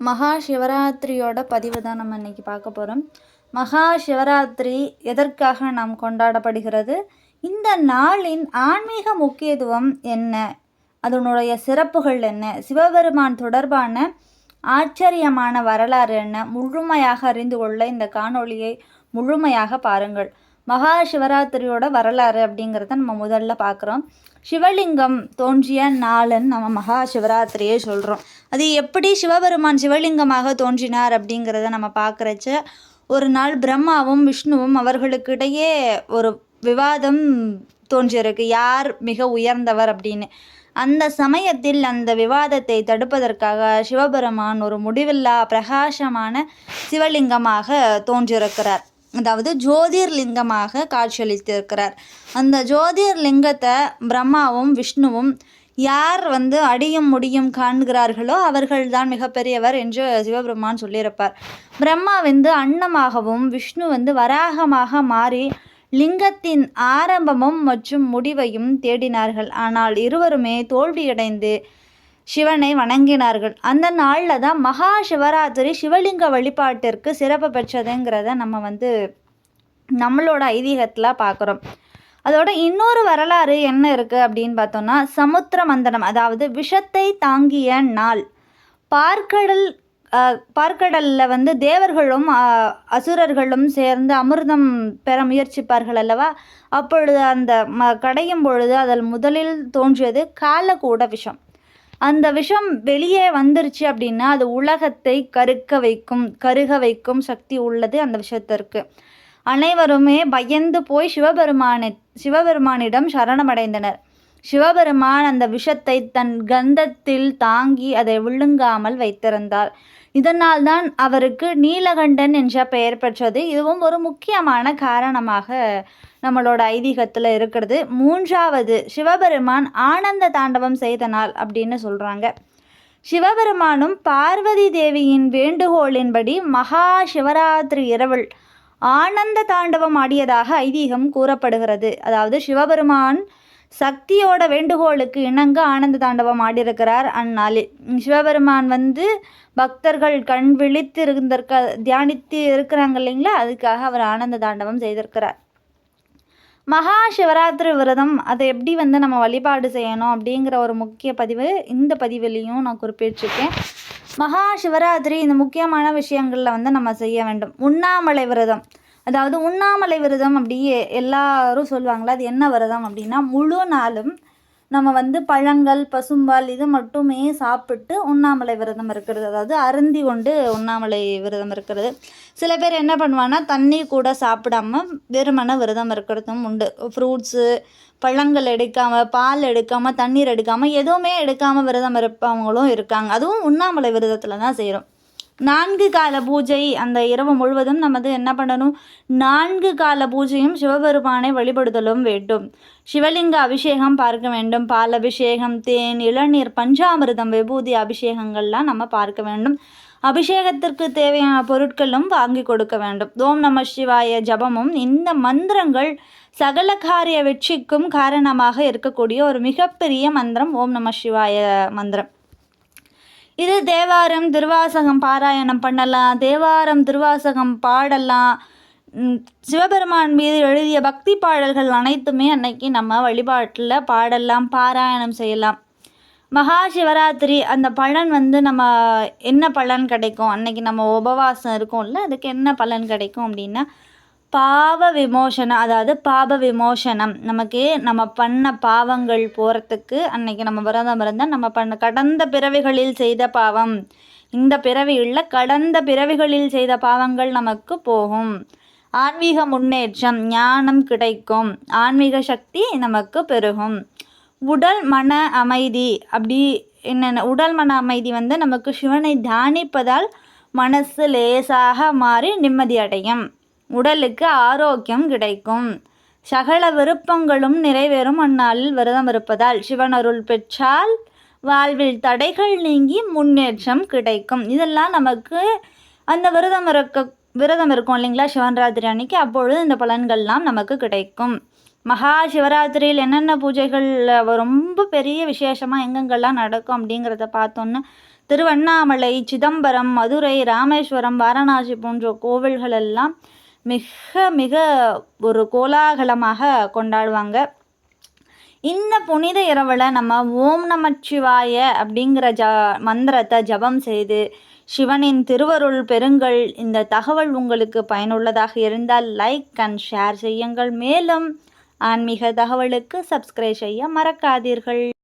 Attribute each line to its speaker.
Speaker 1: மகா சிவராத்திரியோட பதிவு தான் நம்ம இன்னைக்கு பார்க்க போகிறோம் மகா சிவராத்திரி எதற்காக நாம் கொண்டாடப்படுகிறது? இந்த நாளின் ஆன்மீக முக்கியத்துவம் என்ன? அதனுடைய சிறப்புகள் என்ன? சிவபெருமான் தொடர்பான ஆச்சரியமான வரலாறு என்ன? முழுமையாக அறிந்து கொள்ள இந்த காணொளியை முழுமையாக பாருங்கள். மகா சிவராத்திரியோட வரலாறு அப்படிங்கிறத நம்ம முதல்ல பார்க்குறோம். சிவலிங்கம் தோன்றிய நாளன் நம்ம மகா சிவராத்திரியே சொல்கிறோம் அது எப்படி சிவபெருமான் சிவலிங்கமாக தோன்றினார் அப்படிங்கிறத நம்ம பார்க்குறச்ச ஒரு நாள் பிரம்மாவும் விஷ்ணுவும் அவர்களுக்கிடையே ஒரு விவாதம் தோன்றியிருக்கு. யார் மிக உயர்ந்தவர் அப்படின்னு. அந்த சமயத்தில் அந்த விவாதத்தை தடுப்பதற்காக சிவபெருமான் ஒரு முடிவில்லா பிரகாசமான சிவலிங்கமாக தோன்றியிருக்கிறார். அதாவது ஜோதிர்லிங்கமாக காட்சியளித்திருக்கிறார். அந்த ஜோதிர்லிங்கத்தை பிரம்மாவும் விஷ்ணுவும் யார் வந்து அடியும் முடியும் காண்கிறார்களோ அவர்கள்தான் மிகப்பெரியவர் என்று சிவபெருமான் சொல்லியிருப்பார். பிரம்மா வந்து அன்னமாகவும் விஷ்ணு வந்து வராகமாக மாறி லிங்கத்தின் ஆரம்பமும் மற்றும் முடிவையும் தேடினார்கள். ஆனால் இருவருமே தோல்வியடைந்து சிவனை வணங்கினார்கள். அந்த நாளில் தான் மகா சிவராத்திரி சிவலிங்க வழிபாட்டிற்கு சிறப்பு பெற்றதுங்கிறத நம்ம வந்து நம்மளோட ஐதீகத்தில் பார்க்குறோம் அதோட இன்னொரு வரலாறு என்ன இருக்குது அப்படின்னு பார்த்தோம்னா சமுத்திர மந்தனம் அதாவது விஷத்தை தாங்கிய நாள். பார்க்கடல் பார்க்கடலில் வந்து தேவர்களும் அசுரர்களும் சேர்ந்து அமிர்தம் பெற முயற்சிப்பார்கள் அல்லவா? அப்பொழுது அந்த ம கடையும் பொழுது அதில் முதலில் தோன்றியது காலக்கூட விஷம். அந்த விஷம் வெளியே வந்துருச்சு அப்படின்னா அது உலகத்தை கருக்க வைக்கும் கருக வைக்கும் சக்தி உள்ளது அந்த விஷத்திற்கு அனைவருமே பயந்து போய் சிவபெருமானை சிவபெருமானிடம் சரணமடைந்தனர். சிவபெருமான் அந்த விஷத்தை தன் கந்தத்தில் தாங்கி அதை விழுங்காமல் வைத்திருந்தார். இதனால் தான் அவருக்கு நீலகண்டன் என்ற பெயர் பெற்றது. இதுவும் ஒரு முக்கியமான காரணமாக நம்மளோட ஐதீகத்தில் இருக்கிறது. மூன்றாவது சிவபெருமான் ஆனந்த தாண்டவம் செய்த நாள் அப்படின்னு சொல்கிறாங்க சிவபெருமானும் பார்வதி தேவியின் வேண்டுகோளின்படி மகா சிவராத்திரி இரவில் ஆனந்த தாண்டவம் ஆடியதாக ஐதீகம் கூறப்படுகிறது. அதாவது சிவபெருமான் சக்தியோட வேண்டுகோளுக்கு இணங்க ஆனந்த தாண்டவம் ஆடியிருக்கிறார் அந்நாளில். சிவபெருமான் வந்து பக்தர்கள் கண் விழித்து இருந்திருக்க தியானித்து இருக்கிறாங்க இல்லைங்களா? அதுக்காக அவர் ஆனந்த தாண்டவம் செய்திருக்கிறார். மகா சிவராத்திரி விரதம் அதை எப்படி வந்து நம்ம வழிபாடு செய்யணும் அப்படிங்கிற ஒரு முக்கிய பதிவு இந்த பதிவுலேயும் நான் குறிப்பிட்டிருக்கேன். மகா சிவராத்திரி இந்த முக்கியமான விஷயங்களில் வந்து நம்ம செய்ய வேண்டும். உண்ணாமலை விரதம். அதாவது உண்ணாமலை விரதம் அப்படி எல்லாரும் சொல்லுவாங்களே அது என்ன விரதம் அப்படின்னா முழு நாளும் நம்ம வந்து பழங்கள் பசும்பால் இது மட்டுமே சாப்பிட்டு உண்ணாமலை விரதம் இருக்கிறது. அதாவது அருந்தி கொண்டு உண்ணாமலை விரதம் இருக்கிறது. சில பேர் என்ன பண்ணுவாங்கன்னா தண்ணி கூட சாப்பிடாம வெறுமன விரதம் இருக்கிறதும் உண்டு. ஃப்ரூட்ஸு பழங்கள் எடுக்காமல் பால் எடுக்காமல் தண்ணீர் எடுக்காமல் எதுவுமே எடுக்காமல் விரதம் இருப்பவங்களும் இருக்காங்க. அதுவும் உண்ணாமலை விரதத்தில் தான் செய்கிறோம் நான்கு கால பூஜை அந்த இரவு முழுவதும் நமது என்ன பண்ணணும்? நான்கு கால பூஜையும் சிவபெருமானை வழிபடுதலும் வேண்டும். சிவலிங்க அபிஷேகம் பார்க்க வேண்டும். பால் அபிஷேகம் தேன் இளநீர் பஞ்சாமிர்தம் விபூதி அபிஷேகங்கள்லாம் நம்ம பார்க்க வேண்டும். அபிஷேகத்திற்கு தேவையான பொருட்களும் வாங்கி கொடுக்க வேண்டும். ஓம் நம சிவாய ஜபமும் இந்த மந்திரங்கள் சகல காரிய வெற்றிக்கும் காரணமாக இருக்கக்கூடிய ஒரு மிகப்பெரிய மந்திரம் ஓம் நம சிவாய மந்திரம். இது தேவாரம் திருவாசகம் பாராயணம் பண்ணலாம் தேவாரம் திருவாசகம் பாடலாம். சிவபெருமான் மீது எழுதிய பக்தி பாடல்கள் அனைத்துமே அன்னைக்கு நம்ம வழிபாட்டில் பாடலாம் பாராயணம் செய்யலாம். மகா சிவராத்திரி அந்த பலன் வந்து நம்ம என்ன பலன் கிடைக்கும்? அன்னைக்கு நம்ம உபவாசம் இருக்கோம்ல அதுக்கு என்ன பலன் கிடைக்கும் அப்படின்னா பாவ விமோசனம் அதாவது பாப விமோசனம். நமக்கு நம்ம பண்ண பாவங்கள் போகிறதுக்கு அன்னைக்கு நம்ம விரதம் இருந்தால் நம்ம பண்ண கடந்த பிறவிகளில் செய்த பாவம். இந்த பிறவியில் கடந்த பிறவிகளில் செய்த பாவங்கள் நமக்கு போகும். ஆன்மீக முன்னேற்றம் ஞானம் கிடைக்கும். ஆன்மீக சக்தி நமக்கு பெருகும். உடல் மன அமைதி அப்படி என்னென்ன உடல் மன அமைதி வந்து நமக்கு சிவனை தியானிப்பதால் மனசு லேசாக மாறி நிம்மதி அடையும். உடலுக்கு ஆரோக்கியம் கிடைக்கும். சகல விருப்பங்களும் நிறைவேறும் அந்நாளில் விரதம் இருப்பதால் சிவனருள் பெற்றால் வாழ்வில் தடைகள் நீங்கி முன்னேற்றம் கிடைக்கும். இதெல்லாம் நமக்கு அந்த விரதம் இருக்க விரதம் இருக்கும் இல்லைங்களா சிவராத்திரி அன்னைக்கு? அப்பொழுது இந்த பலன்கள்லாம் நமக்கு கிடைக்கும். மகா சிவராத்திரியில் என்னென்ன பூஜைகள் ரொம்ப பெரிய விசேஷமாக எங்கெங்கெல்லாம் நடக்கும் அப்படிங்கிறத பார்த்தோன்னு திருவண்ணாமலை சிதம்பரம் மதுரை ராமேஸ்வரம் வாரணாசி போன்ற கோவில்கள் எல்லாம் மிக மிக ஒரு கோலாகலமாக கொண்டாடுவாங்க. இந்த புனித இரவில் நம்ம ஓம் நமச்சிவாய அப்படிங்கிற ஜ மந்திரத்தை ஜபம் செய்து சிவனின் திருவருள் பெறுங்கள். இந்த தகவல் உங்களுக்கு பயனுள்ளதாக இருந்தால் லைக் அண்ட் ஷேர் செய்யுங்கள். மேலும் ஆன்மீக தகவலுக்கு சப்ஸ்கிரைப் செய்ய மறக்காதீர்கள்.